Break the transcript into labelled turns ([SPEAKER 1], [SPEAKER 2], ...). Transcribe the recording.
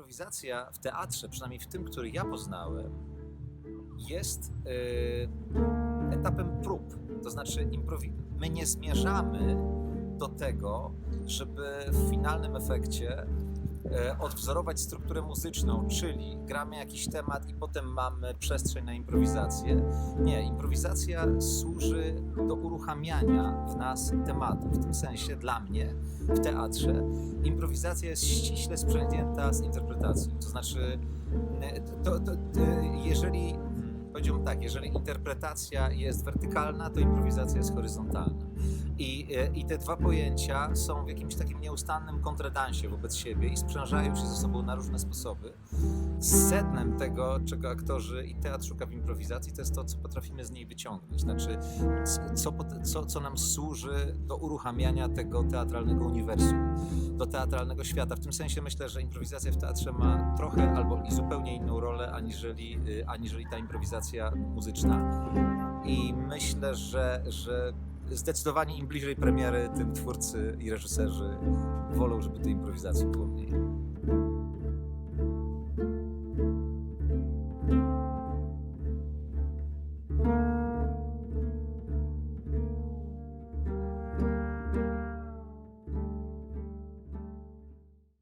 [SPEAKER 1] improwizacja w teatrze, przynajmniej w tym, który ja poznałem, jest e, etapem prób. To znaczy, improwi- my nie zmierzamy do tego, żeby w finalnym efekcie odwzorować strukturę muzyczną, czyli gramy jakiś temat i potem mamy przestrzeń na improwizację. Nie, improwizacja służy do uruchamiania w nas tematu. W tym sensie dla mnie w teatrze improwizacja jest ściśle sprzęgnięta z interpretacją. To znaczy, n- to, to, to, jeżeli powiedziałbym tak, jeżeli interpretacja jest wertykalna, to improwizacja jest horyzontalna. I, e, I te dwa pojęcia są w jakimś takim nieustannym kontredansie wobec siebie i sprzężają się ze sobą na różne sposoby. Sednem tego, czego aktorzy i teatr szuka w improwizacji, to jest to, co potrafimy z niej wyciągnąć. Znaczy, co, co, co nam służy do uruchamiania tego teatralnego uniwersum, do teatralnego świata. W tym sensie myślę, że improwizacja w teatrze ma trochę albo i zupełnie inną rolę, aniżeli, y, aniżeli ta improwizacja muzyczna. I myślę, że, że zdecydowanie im bliżej premiery, tym twórcy i reżyserzy wolą, żeby tej improwizacji było mniej.